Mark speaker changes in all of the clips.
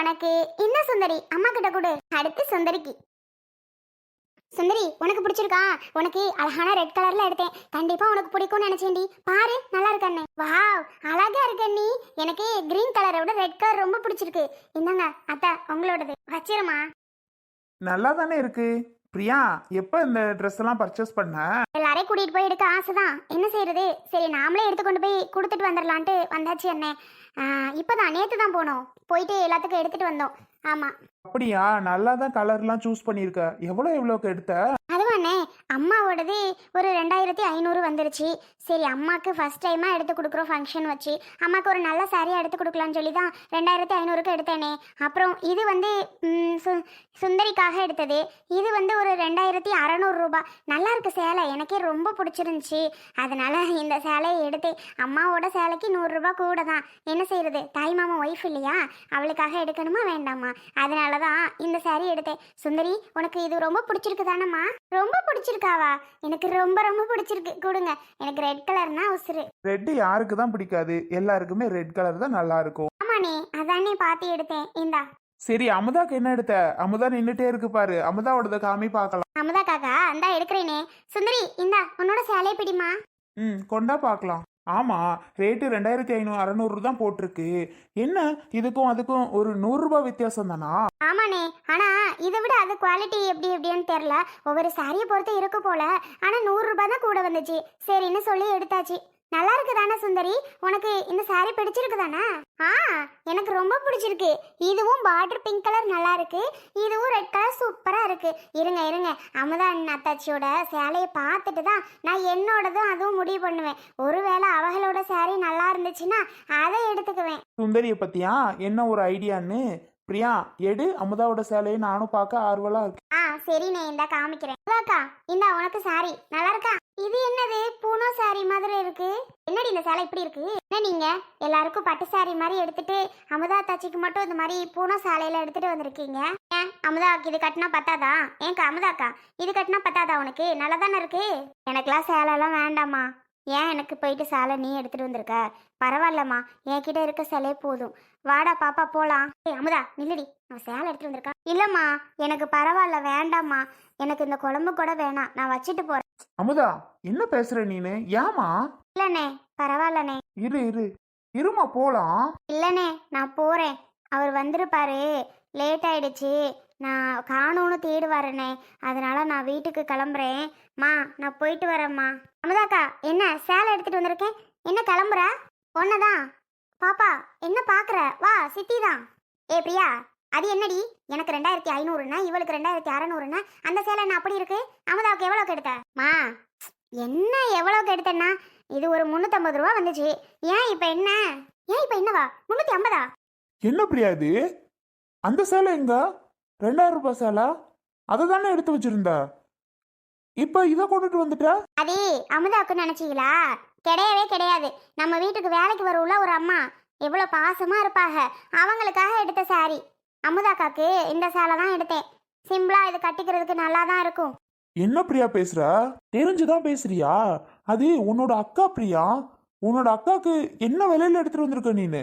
Speaker 1: உனக்கு. இந்த சுந்தரி அம்மா கிட்ட கொடு. அடுத்து சுந்தரிக்கு. சுந்தரி உனக்கு பிடிச்சிருக்கா? உனக்கு அழகான ரெட் கலர்ல எடுத்தேன். கண்டிப்பா உனக்கு பிடிக்கும்னு நினைச்சேன்டி. பாரு நல்லா இருக்கண்ணே வாவ் அழகா இருக்கண்ணி எனக்கு கிரீன் கலரை விட ரெட் கலர் ரொம்ப பிடிச்சிருக்கு. இந்தாங்க அத்தா உங்களோடது. வச்சிருமா
Speaker 2: நல்லா தானே இருக்கு? பிரியா எப்போ இந்த ட்ரெஸ் எல்லாம் பர்ச்சேஸ் பண்ண?
Speaker 1: எல்லாரையும் கூட்டிட்டு போய் எடுக்க ஆசைதான். என்ன செய்யறது சரி நாமளே எடுத்து கொண்டு போய் கொடுத்துட்டு வந்துடலான்ட்டு வந்தாச்சு அண்ணே. ஆஹ் இப்பதான் நேத்து தான் போனோம். போயிட்டு எல்லாத்துக்கும் எடுத்துட்டு வந்தோம். ஆமா.
Speaker 2: அப்படியா? நல்லா தான் கலர்லாம் சூஸ் பண்ணியிருக்க. எவ்வளோ எவ்வளோக்கு எடுத்த?
Speaker 1: அதுவாண்ணே அம்மாவோடது ஒரு ரெண்டாயிரத்தி ஐநூறு வந்துருச்சு. சரி அம்மாவுக்கு ஃபர்ஸ்ட் டைமாக எடுத்து கொடுக்குறோம் ஃபங்க்ஷன் வச்சு. அம்மாவுக்கு ஒரு நல்ல சாரியாக எடுத்து கொடுக்கலான்னு சொல்லி தான் ரெண்டாயிரத்தி ஐநூறுக்கு எடுத்தேனே. அப்புறம் இது வந்து ம், சு- சுந்தரிக்காக எடுத்தது. இது வந்து ஒரு ரெண்டாயிரத்தி அறநூறு ரூபாய் நல்லா இருக்கு சேலை. எனக்கே ரொம்ப பிடிச்சிருந்துச்சி. அதனால இந்த சேலையை எடுத்தேன் அம்மாவோட சேலைக்கு நூறுரூபா கூட தான். என்ன செய்யறது? தாய் மாமா ஒய்ஃப் இல்லையா? அவளுக்காக எடுக்கணுமா வேண்டாமா? அதனால தான் இந்த saree எடுத்தேன். சுந்தரி உனக்கு இது ரொம்ப பிடிச்சிருக்கு தானம்மா ரொம்ப பிடிச்சிருக்காவா? எனக்கு ரொம்ப ரொம்ப பிடிச்சிருக்கு. கொடுங்க. எனக்கு ரெட் கலர்னா உசுரு
Speaker 2: ரெட்டு யாருக்கு தான் பிடிக்காது? எல்லாருக்குமே ரெட் கலர் தான் நல்லா இருக்கும்.
Speaker 1: ஆமாண்ணே அதானே பார்த்து எடுத்தேன். இந்தா.
Speaker 2: சரி அமுதாக்கு என்ன எடுத்த? அமுதா நின்றுட்டே இருக்கு பாரு. அமுதாவோடத காமி பார்க்கலாம்
Speaker 1: அமுதா காக்கா இந்தா எடுக்கிறேனே. சுந்தரி இந்தா உன்னோட சேலையை பிடிமா
Speaker 2: ம் கொண்டா பார்க்கலாம் ஆமாம் ரேட்டு ரெண்டாயிரத்தி ஐநூறு அறநூறு தான் போட்டிருக்கு. என்ன இதுக்கும் அதுக்கும் ஒரு நூறுரூபா வித்தியாசம் தானா?
Speaker 1: ஆமாண்ணே ஆனா இதை விட அது குவாலிட்டி எப்படி எப்படின்னு தெரில ஒவ்வொரு சாரியை பொறுத்து இருக்கு போல. ஆனா நூறுரூபா தான் கூட வந்துச்சு. சரின்னு சொல்லி எடுத்தாச்சு. நல்லா இருக்கு தானே சுந்தரி? உனக்கு இந்த saree பிடிச்சிருக்கு தானே ஆ எனக்கு ரொம்ப பிடிச்சிருக்கு. இதுவும் பார்டர் பிங்க் கலர் நல்லா இருக்கு. இதுவும் ரெட் கலர் சூப்பரா இருக்கு. இருங்க இருங்க. அமுதா அண்ணன் அத்தாச்சியோட சேலையை பார்த்துட்டு தான் நான் என்னோடதும் அதுவும் முடிவு பண்ணுவேன். ஒருவேளை அவங்களோட saree நல்லா இருந்துச்சுன்னா அதை எடுத்துக்குவேன்.
Speaker 2: சுந்தரிய பத்தியா? என்ன ஒரு ஐடியான்னு? பிரியா எடு. அமுதாவோட சேலையை நானும் பார்க்க ஆர்வலா இருக்கு
Speaker 1: ஆ சரிண்ணே இந்த காமிக்கிறேன். அக்கா இந்தா உனக்கு சாரி நல்லா இருக்கா இது என்னது? பூனோ சாரி மாதிரி இருக்கு. என்னடி இந்த சேலை இப்படி இருக்கு? என்ன நீங்க? எல்லாருக்கும் பட்டு சாரி மாதிரி எடுத்துட்டு அமுதா தாச்சிக்கு மட்டும் இந்த மாதிரி பூனோ சாலையில எடுத்துட்டு வந்திருக்கீங்க. ஏன்? அமுதாக்கு இது கட்டினா பத்தாதா? ஏன்க்கா அமுதாக்கா இது கட்டினா பத்தாதா உனக்கு? நல்லா தானே இருக்கு? எனக்கெல்லாம் சேலைலாம் வேண்டாம்மா. ஏன் எனக்கு போயிட்டு சேலை நீ எடுத்துட்டு வந்திருக்க? பரவாயில்லம்மா என்கிட்ட இருக்க சேலையே போதும். வாடா பாப்பா போலாம். ஏய் அமுதா நில்லுடி. நான் சேலை எடுத்துட்டு வந்திருக்கா? இல்லம்மா எனக்கு பரவாயில்ல வேண்டாம்மா. எனக்கு இந்த குழம்பு கூட வேணாம். நான் வச்சுட்டு போறேன்.
Speaker 2: அமுதா என்ன பேசுற நீனு? ஏமா
Speaker 1: இல்லண்ணே பரவாயில்லண்ணே.
Speaker 2: இரு இரு. இருமா போலாம்.
Speaker 1: இல்லண்ணே நான் போறேன். அவர் வந்திருப்பாரு. லேட் ஆயிடுச்சு. நான் காணும்னு தேடுவாருண்ணே அதனால நான் வீட்டுக்கு கிளம்புறேன். மா நான் போயிட்டு வரேம்மா. அமுதாக்கா என்ன சேலை எடுத்துட்டு வந்திருக்கேன் என்ன கிளம்புற? ஒன்னதான் பாப்பா என்ன பாக்குற? வா சித்தி தான் ஏ பிரியா அது என்னடி? எனக்கு ரெண்டாயிரத்தி ஐநூறுனா இவளுக்கு ரெண்டாயிரத்தி அறநூறுனா அந்த சேலை என்ன அப்படி இருக்கு? அமுதாவுக்கு எவ்வளோக்கு எடுத்த மா என்ன எவ்வளோக்கு எடுத்தேன்னா இது ஒரு முந்நூற்றம்பது ரூபா வந்துச்சு. ஏன் இப்போ என்ன? ஏன் இப்போ என்னவா? முந்நூற்றி ஐம்பதா?
Speaker 2: என்ன பிரியா இது? அந்த சேலை எங்க? ரெண்டாயிரம் ரூபாய் சேலை? அதை தானே எடுத்து வச்சிருந்த. இப்ப இதை கொண்டுட்டு வந்துட்ட?
Speaker 1: அது அமுதாவுக்கு நினைச்சீங்களா? கிடையவே கிடையாது. நம்ம வீட்டுக்கு வேலைக்கு வரும்ல ஒரு அம்மா. எவ்வளோ பாசமா இருப்பாங்க அவங்களுக்காக எடுத்த சாரி அமுதாக்காக்கு இந்த சேலை தான் எடுத்தேன். சிம்பிளா இது கட்டிக்கிறதுக்கு நல்லா தான் இருக்கும்.
Speaker 2: என்ன பிரியா பேசுற? தெரிஞ்சுதான் பேசுறியா? அது உன்னோட அக்கா பிரியா? உன்னோட அக்காக்கு என்ன விலையில எடுத்துட்டு வந்திருக்க நீனு?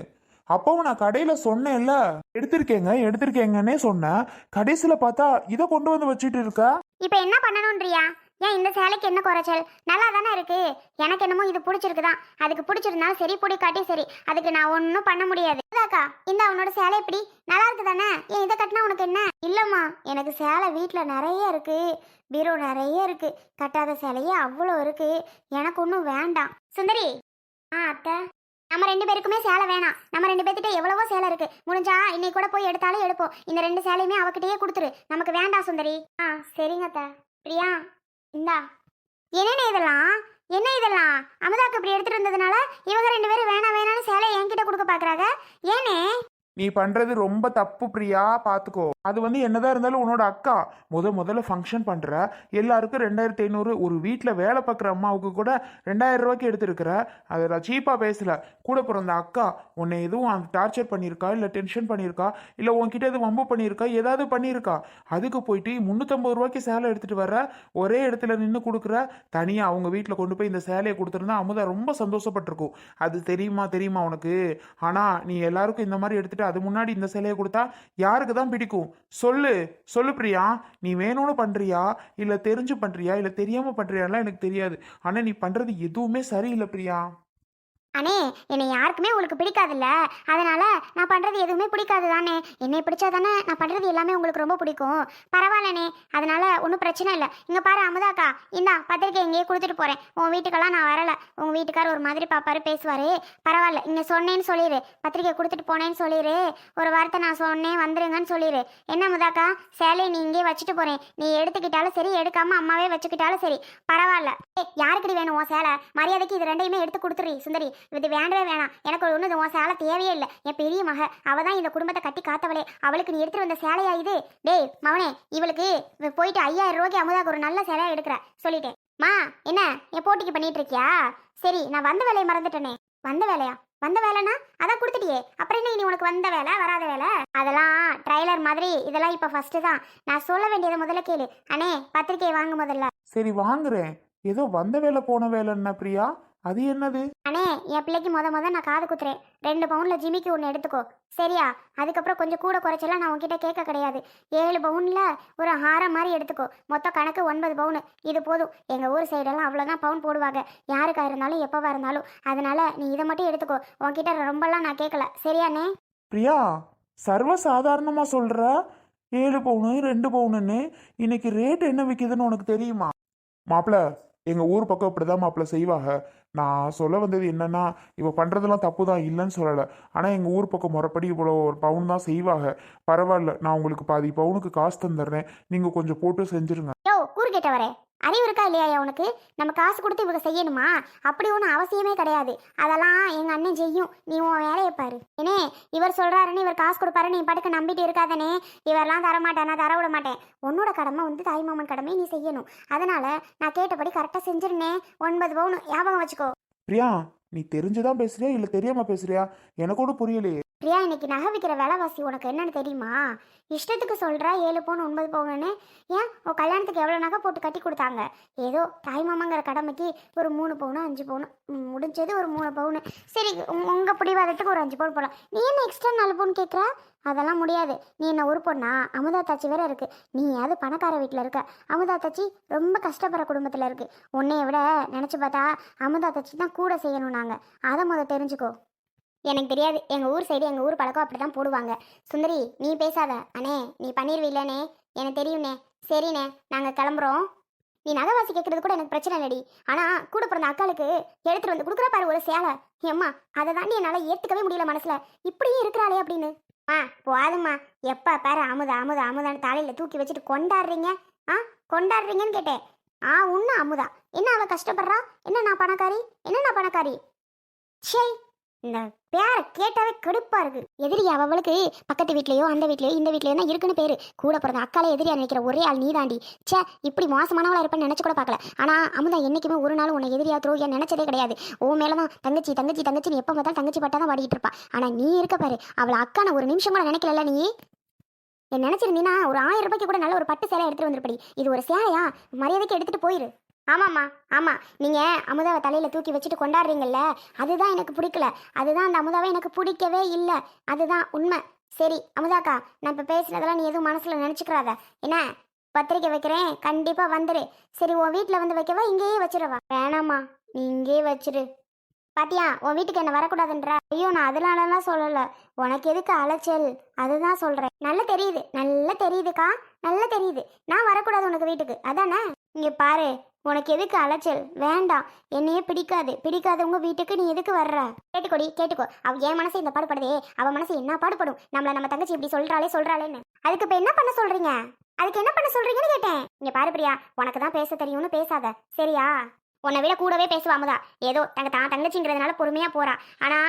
Speaker 2: அப்பவும் நான் கடையில சொன்னேன்ல எடுத்திருக்கேங்க எடுத்திருக்கேங்கன்னே சொன்னேன் கடைசியில பார்த்தா இதை கொண்டு வந்து வச்சுட்டு இருக்க?
Speaker 1: இப்போ என்ன பண்ணணும்ன்றியா? ஏன் இந்த சேலைக்கு என்ன குறைச்சல்? நல்லா தானே இருக்கு. எனக்கு என்னமோ இது பிடிச்சிருக்குதான். அதுக்கு பிடிச்சிருந்தாலும் சரி பிடி காட்டி சரி. அதுக்கு நான் ஒன்றும் பண்ண முடியாது. அக்கா இந்த அவனோட சேலை எப்படி நல்லா இருக்கு தானே ஏன் இதை கட்டினா உனக்கு என்ன? இல்லைம்மா எனக்கு சேலை வீட்டில் நிறைய இருக்கு. பீரோ நிறைய இருக்கு. கட்டாத சேலையே அவ்வளோ இருக்கு. எனக்கு ஒன்றும் வேண்டாம். சுந்தரி. ஆ அத்தை. நம்ம ரெண்டு பேருக்குமே சேலை வேணாம். நம்ம ரெண்டு பேர்த்திட்ட எவ்வளவோ சேலை இருக்கு. முடிஞ்சா இன்னைக்கு கூட போய் எடுத்தாலும் எடுப்போம் இந்த ரெண்டு சேலையுமே அவகிட்டயே கொடுத்துரு. நமக்கு வேண்டாம் சுந்தரி. ஆ சரிங்க அத்தை. பிரியா இந்தா. என்னென்ன இதெல்லாம்? என்ன இதெல்லாம்? அமுதாக்கு இப்படி எடுத்துட்டு வந்ததுனால இவங்க ரெண்டு பேரும் வேணாம் வேணாம்னு சேலை என்கிட்ட கொடுக்க பாக்குறாங்க ஏனே
Speaker 2: நீ பண்றது ரொம்ப தப்பு பிரியா. பாத்துக்கோ. அது வந்து என்னதான் இருந்தாலும் உன்னோட அக்கா முத முதல்ல ஃபங்க்ஷன் பண்ணுற எல்லாருக்கும் ரெண்டாயிரத்தி ஐநூறு ஒரு வீட்டில் வேலை பார்க்குற அம்மாவுக்கு கூட ரெண்டாயிரம் ரூபாய்க்கு எடுத்திருக்கிற அதை நான் சீப்பாக பேசல. கூட பிறந்த அக்கா உன்னை எதுவும் அந்த டார்ச்சர் பண்ணியிருக்கா இல்லை டென்ஷன் பண்ணியிருக்கா இல்லை உன்கிட்ட எதுவும் வம்பு பண்ணியிருக்கா ஏதாவது பண்ணியிருக்கா? அதுக்கு போயிட்டு முந்நூற்றம்பது ரூபாய்க்கு சேலை எடுத்துகிட்டு வர ஒரே இடத்துல நின்று கொடுக்குற தனியாக அவங்க வீட்டில் கொண்டு போய் இந்த சேலையை கொடுத்துருந்தா அமுதா ரொம்ப சந்தோஷப்பட்டிருக்கும். அது தெரியுமா தெரியுமா உனக்கு? ஆனால் நீ எல்லாருக்கும் இந்த மாதிரி எடுத்துகிட்டு அது முன்னாடி இந்த சேலையை கொடுத்தா யாருக்கு தான் பிடிக்கும்? சொல்லு சொல்லு பிரியா. நீ வேணும்னு பண்றியா? இல்லை தெரிஞ்சு பண்றியா? இல்லை தெரியாம பண்றியாலாம் எனக்கு தெரியாது. ஆனால் நீ பண்றது எதுவுமே சரியில்லை பிரியா.
Speaker 1: அண்ணே என்னை யாருக்குமே உங்களுக்கு பிடிக்காதுல்ல? அதனால நான் பண்றது எதுவுமே பிடிக்காது தானே? என்னை பிடிச்சா தானே நான் பண்றது எல்லாமே உங்களுக்கு ரொம்ப பிடிக்கும். பரவாயில்லண்ணே அதனால ஒன்றும் பிரச்சனை இல்லை. இங்க பாரு அமுதாக்கா. இந்தா பத்திரிக்கை எங்கேயே கொடுத்துட்டு போறேன். உன் வீட்டுக்கெல்லாம் நான் வரல. உங்க வீட்டுக்கார் ஒரு மாதிரி பாப்பாரு பேசுவாரு. பரவாயில்ல இங்க சொன்னேன்னு சொல்லிடு பத்திரிக்கை கொடுத்துட்டு போனேன்னு சொல்லிடு ஒரு வார்த்தை நான் சொன்னேன் வந்துருங்கன்னு சொல்லிடு என்ன அமுதாக்கா? சேலையை நீ இங்கே வச்சுட்டு போறேன். நீ எடுத்துக்கிட்டாலும் சரி எடுக்காம அம்மாவே வச்சுக்கிட்டாலும் சரி. பரவாயில்ல. ஏ யாருக்கிட்ட வேணும் உன் சேலை? மரியாதைக்கு இது ரெண்டையுமே எடுத்து கொடுத்துரு சுந்தரி. இது வேண்டவே வேணாம். எனக்கு ஒன்று உன் சேலை தேவையே இல்லை. என் பெரிய மக அவள் தான் இந்த குடும்பத்தை கட்டி காத்தவளே. அவளுக்கு நீ எடுத்துட்டு வந்த சேலையா இது? டேய் மவனே இவளுக்கு போயிட்டு ஐயாயிரம் ரூபாய்க்கு அமுதாக்கு ஒரு நல்ல சேலையாக எடுக்கிற. சொல்லிட்டேன். மா என்ன? என் போட்டிக்கு பண்ணிட்டு இருக்கியா? சரி நான் வந்த வேலையை மறந்துட்டேனே. வந்த வேலையா? வந்த வேலைனா அதான் கொடுத்துட்டியே. அப்புறம் என்ன இனி உனக்கு வந்த வேலை வராத வேலை? அதெல்லாம் ட்ரைலர் மாதிரி இதெல்லாம் இப்போ ஃபர்ஸ்ட் தான். நான் சொல்ல வேண்டியதை முதல்ல கேளு. அண்ணே பத்திரிக்கையை வாங்க முதல்ல.
Speaker 2: சரி வாங்குறேன். ஏதோ வந்த வேலை போன வேலைன்னா பிரியா? அது என்னது?
Speaker 1: அண்ணே என் பிள்ளைக்கு முத முத நான் காது குத்துறேன். ரெண்டு பவுன்ல ஜிமிக்கு ஒன்று எடுத்துக்கோ. சரியா? அதுக்கப்புறம் கொஞ்சம் கூட குறைச்செல்லாம் நான் உன்கிட்ட கேட்க கிடையாது. ஏழு பவுன்ல ஒரு ஹாரம் மாதிரி எடுத்துக்கோ. மொத்த கணக்கு ஒன்பது பவுனு. இது போதும். எங்கள் ஊர் சைடெல்லாம் அவ்வளோதான் பவுன் போடுவாங்க. யாருக்கா இருந்தாலும் எப்போவா இருந்தாலும். அதனால நீ இதை மட்டும் எடுத்துக்கோ. உன்கிட்ட ரொம்பலாம் நான் கேட்கல. சரியாண்ணே
Speaker 2: பிரியா சர்வ சாதாரணமா சொல்ற? ஏழு பவுனு ரெண்டு பவுனுன்னு. இன்னைக்கு ரேட் என்ன விற்கிதுன்னு உனக்கு தெரியுமா? மாப்பிள எங்கள் ஊர் பக்கம் இப்படிதான் மாப்பிள்ள செய்வாங்க. நான் சொல்ல வந்தது என்னென்னா இப்போ பண்ணுறதெல்லாம் தப்பு தான் இல்லைன்னு சொல்லலை. ஆனால் எங்கள் ஊர் பக்கம் முறைப்படி இவ்வளோ ஒரு பவுன் தான் செய்வாங்க. பரவாயில்ல நான் உங்களுக்கு பாதி பவுனுக்கு காசு தந்துடுறேன். நீங்கள் கொஞ்சம் போட்டு செஞ்சுருங்க.
Speaker 1: யோ கூறு கேட்டவரே. அறிவு இருக்கா இல்லையா உனக்கு? நம்ம காசு கொடுத்து இவங்க செய்யணுமா? அப்படி ஒன்றும் அவசியமே கிடையாது. அதெல்லாம் எங்கள் அண்ணன் செய்யும். நீ உன் வேலையை பாரு. ஏனே இவர் சொல்கிறாருன்னு இவர் காசு கொடுப்பாரு நீ பாட்டுக்கு நம்பிட்டு இருக்காதனே. இவரெல்லாம் தரமாட்டேன். நான் தர விட மாட்டேன். உன்னோட கடமை வந்து தாய்மாமன் கடமை நீ செய்யணும். அதனால் நான் கேட்டபடி கரெக்டாக செஞ்சிருந்தேன் ஒன்பது பவுன் ஞாபகம் வச்சுக்கோ.
Speaker 2: பிரியா நீ தெரிஞ்சுதான் பேசுறியா? இல்லை தெரியாமல் பேசுறியா? எனக்கு கூட புரியலையே.
Speaker 1: பிரியா இன்னைக்கு நகை விற்கிற விலைவாசி உனக்கு என்னன்னு தெரியுமா? இஷ்டத்துக்கு சொல்கிற ஏழு பவுன் ஒன்பது பவுனுன்னு. ஏன்? உன் கல்யாணத்துக்கு எவ்வளோ நகை போட்டு கட்டி கொடுத்தாங்க? ஏதோ தாய்மாமங்கிற கடமைக்கு ஒரு மூணு பவுனு அஞ்சு பவுனு முடிஞ்சது ஒரு மூணு பவுனு. சரி உங்கள் பிடிவாதத்துக்கு ஒரு அஞ்சு பவுன் போடலாம். நீ என்ன எக்ஸ்ட்ரா நாலு பவுன் கேட்குற அதெல்லாம் முடியாது. நீ என்ன ஒரு பொண்ணா? அமுதா தாச்சி வேற இருக்கு. நீ அது பணக்கார வீட்டில் இருக்க. அமுதா தாச்சி ரொம்ப கஷ்டப்படுற குடும்பத்தில் இருக்கு. உன்னைய விட நினச்சி பார்த்தா அமுதா தாச்சி தான் கூட செய்யணும் நாங்கள் அதை முத தெரிஞ்சுக்கோ. எனக்கு தெரியாது. எங்கள் ஊர் சைடு எங்கள் ஊர் பழக்கம் அப்படி தான் போடுவாங்க. சுந்தரி நீ பேசாத. அண்ணே நீ பண்ணிடுவீல்லண்ணே எனக்கு தெரியும்ண்ணே. சரிண்ணே நாங்கள் கிளம்புறோம். நீ நகைவாசி கேட்கறது கூட எனக்கு பிரச்சனை இல்லடி. ஆனால் கூட பிறந்த அக்காளுக்கு எடுத்துட்டு வந்து கொடுக்குற பாரு ஒரு சேலை. ஏம்மா அதை தாண்டி என்னால் ஏற்றுக்கவே முடியல மனசில். இப்படியும் இருக்கிறாளே அப்படின்னு. ஆ போதும்மா. எப்போ பாரு அமுதா அமுதா அமுதான்னு தலையில் தூக்கி வச்சுட்டு கொண்டாடுறீங்க. ஆ கொண்டாடுறீங்கன்னு கேட்டேன். ஆ உன்ன அமுதா. என்ன அவள் கஷ்டப்படுறா? என்ன நான் பணக்காரி? என்ன நான் பணக்காரி? ச்சே இந்த பேரை கேட்டாவே கடுப்பா இருக்கு. எதிரியா அவளுக்கு பக்கத்து வீட்லயோ அந்த வீட்லயோ இந்த வீட்லயோ தான் இருக்குன்னு பேரு. கூட பிறந்த அக்காலே எதிரியா நினைக்கிற ஒரே ஆள் நீதாண்டி. சே இப்படி மோசமானவளா இருப்பேன்னு நினைச்சு கூட பார்க்கல. ஆனா அமுதா என்னைக்குமே ஒரு நாள் உன்னை எதிரியா துரோகியா நினைச்சதே கிடையாது. ஓ மேலதான் தங்கச்சி தங்கச்சி தங்கச்சி எப்ப பார்த்தாலும் தங்கச்சி பட்டா தான் பாடிட்டு இருப்பா. ஆனா நீ இருக்க பாரு. அவளை அக்கான ஒரு நிமிஷம் கூட நினைக்கல நீ? என் நினைச்சிருந்தீனா ஒரு ஆயிரம் ரூபாய்க்கு கூட நல்ல ஒரு பட்டு சேலை எடுத்துட்டு வந்திருப்படி. இது ஒரு சேலையா? மரியாதைக்கு எடுத்துட்டு போயிரு. ஆமாம்மா ஆமாம் நீங்கள் அமுதாவை தலையில் தூக்கி வச்சுட்டு கொண்டாடுறீங்கல்ல அதுதான் எனக்கு பிடிக்கல. அதுதான் அந்த அமுதாவை எனக்கு பிடிக்கவே இல்லை. அதுதான் உண்மை. சரி அமுதாக்கா நான் இப்போ பேசுனதெல்லாம் நீ எதுவும் மனசில் நினச்சிக்கிறாத. என்ன? பத்திரிக்கை வைக்கிறேன். கண்டிப்பாக வந்துடு சரி உன் வீட்டில் வந்து வைக்கவா? இங்கேயே வச்சிடவா வேணாம்மா நீ இங்கேயே வச்சிரு. பாத்தியா உன் வீட்டுக்கு என்ன வரக்கூடாதுன்ற? ஐயோ நான் அதனாலலாம் சொல்லலை. உனக்கு எதுக்கு அலைச்சல்? அதுதான் சொல்கிறேன் நல்லா தெரியுது நல்லா தெரியுதுக்கா. நல்லா தெரியுது. நான் வரக்கூடாது உனக்கு வீட்டுக்கு. அதானே? இங்கே பாரு உனக்கு எதுக்கு அலைச்சல்? வேண்டாம். என்னையே பிடிக்காது. பிடிக்காதவங்க வீட்டுக்கு நீ எதுக்கு வர்ற? கேட்டுக்கோடி கேட்டுக்கோ. அவ என் மனசு இந்த பாடுபடுதே. அவ மனசு என்ன பாடுபடும்? நம்மள நம்ம தங்கச்சி இப்படி சொல்றாளே சொல்றாளேன்னு. அதுக்கு இப்ப என்ன பண்ண சொல்றீங்க? அதுக்கு என்ன பண்ண சொல்றீங்கன்னு கேட்டேன். இங்க பாரு பிரியா உனக்கு தான் பேச தெரியும்னு பேசாத. சரியா? உன்னை விட கூடவே பேசுவா அமுதா. ஏதோ தங்க தான் தங்கச்சிங்கிறதுனால பொறுமையா போறா. ஆனா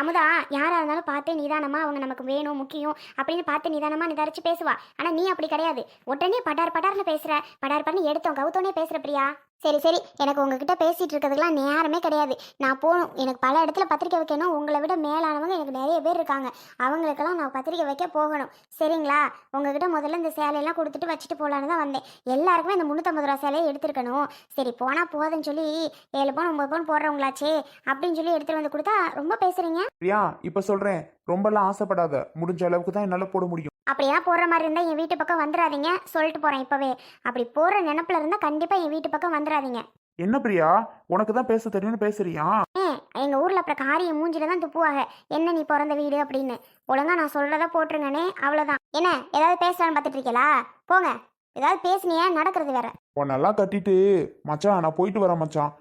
Speaker 1: அமுதா யாரா இருந்தாலும் பார்த்து நிதானமா அவங்க நமக்கு வேணும் முக்கியம் அப்படின்னு பார்த்து நிதானமா நிதாரிச்சு பேசுவா. ஆனா நீ அப்படி கிடையாது. உடனே படார் படார்னு பேசுற. படார் பண்ணி எடுத்தோம் கவுத்தோனே பேசுற பிரியா. சரி சரி. எனக்கு உங்ககிட்ட பேசிட்டு இருக்கிறதுக்கெல்லாம் நேரமே கிடையாது. நான் போகணும் எனக்கு பல இடத்துல பத்திரிக்கை வைக்கணும். உங்களை விட மேலானவங்க எனக்கு நிறைய பேர் இருக்காங்க. அவங்களுக்கெல்லாம் நான் பத்திரிக்கை வைக்க போகணும். சரிங்களா? உங்ககிட்ட முதல்ல இந்த சேலையெல்லாம் கொடுத்துட்டு வச்சுட்டு போகலான்னு தான் வந்தேன். எல்லாருக்குமே இந்த முந்நூற்றம்பது ரூபா சேலையை எடுத்துருக்கணும். சரி போனால் போதுன்னு சொல்லி ஏழு பவுன் ஒம்பது பவுன் போடுறவங்களாச்சே அப்படின்னு சொல்லி எடுத்துகிட்டு வந்து கொடுத்தா ரொம்ப பேசுகிறீங்க
Speaker 2: பிரியா இப்போ சொல்கிறேன் ரொம்பலாம் ஆசைப்படாத. முடிஞ்ச அளவுக்கு தான் என்னால் போட முடியும்.
Speaker 1: அப்படியா போடுற மாதிரி இருந்தால் என் வீட்டு பக்கம் வந்துடாதீங்க. சொல்லிட்டு போகிறேன் இப்போவே. அப்படி போகிற நினப்பில் இருந்தால் கண்டிப்பாக என் வீட்டு பக்கம் வந்துடாதீங்க.
Speaker 2: என்ன பிரியா? உனக்கு தான் பேச தெரியும்னு பேசுறியா?
Speaker 1: ஏ எங்கள் ஊரில் அப்புறம் காரியம் மூஞ்சில தான் துப்புவாங்க. என்ன நீ பிறந்த வீடு அப்படின்னு. ஒழுங்கா நான் சொல்கிறத போட்டுருங்கண்ணே அவ்வளோதான் என்ன ஏதாவது பேசலான்னு பார்த்துட்டு இருக்கீங்களா போங்க. ஏதாவது பேசுனியா? நடக்கிறது வேற.
Speaker 2: உன்னெல்லாம் கட்டிட்டு மச்சான் நான் போயிட்டு வரேன் மச்சான்.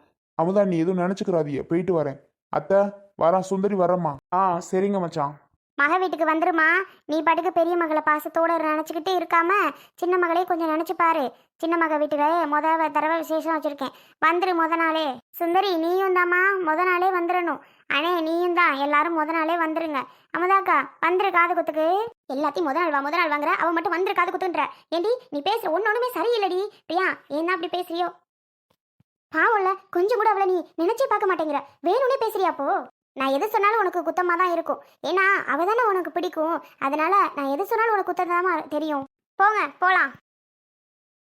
Speaker 2: அமுதா நீ எதுவும் நினைச்சுக்கிறாதிய போயிட்டு வரேன். அத்தை வரேன் சுந்தரி வரேம்மா. ஆ சரிங்க மச்சான்.
Speaker 1: மக வீட்டுக்கு வந்துருமா? நீ பாட்டுக்கு பெரிய மகளை பாசத்தோடு நினச்சிக்கிட்டு இருக்காம சின்ன மகளே கொஞ்சம் நினச்சி பாரு. சின்ன மக வீட்டில் முத தடவை விசேஷம் வச்சுருக்கேன். வந்துரு முத நாளே. சுந்தரி நீயும் தாம்மா. முத நாளே வந்துடணும் அண்ணே நீயும் தான். எல்லாரும் முத நாளே வந்துருங்க. அமதாக்கா வந்துரு காது குத்துக்கு. எல்லாத்தையும் முத நாள் வா முத நாள் வாங்குற. அவன் மட்டும் வந்துரு காது குத்துன்ற. ஏண்டி நீ பேசுற ஒன்று ஒன்றுமே சரியில்லடி. பிரியா ஏன்னா அப்படி பேசுறியோ? பாவம்ல கொஞ்சம் கூட அவளை நீ நினைச்சே பார்க்க மாட்டேங்கிற. வேணும்னே பேசுறியா அப்போ? நான் எது சொன்னாலும் உனக்கு குத்தமாக தான் இருக்கும். ஏன்னா அவ தானே உனக்கு பிடிக்கும். அதனால நான் எது சொன்னாலும் உனக்கு குத்தமாக தெரியும். போங்க போகலாம்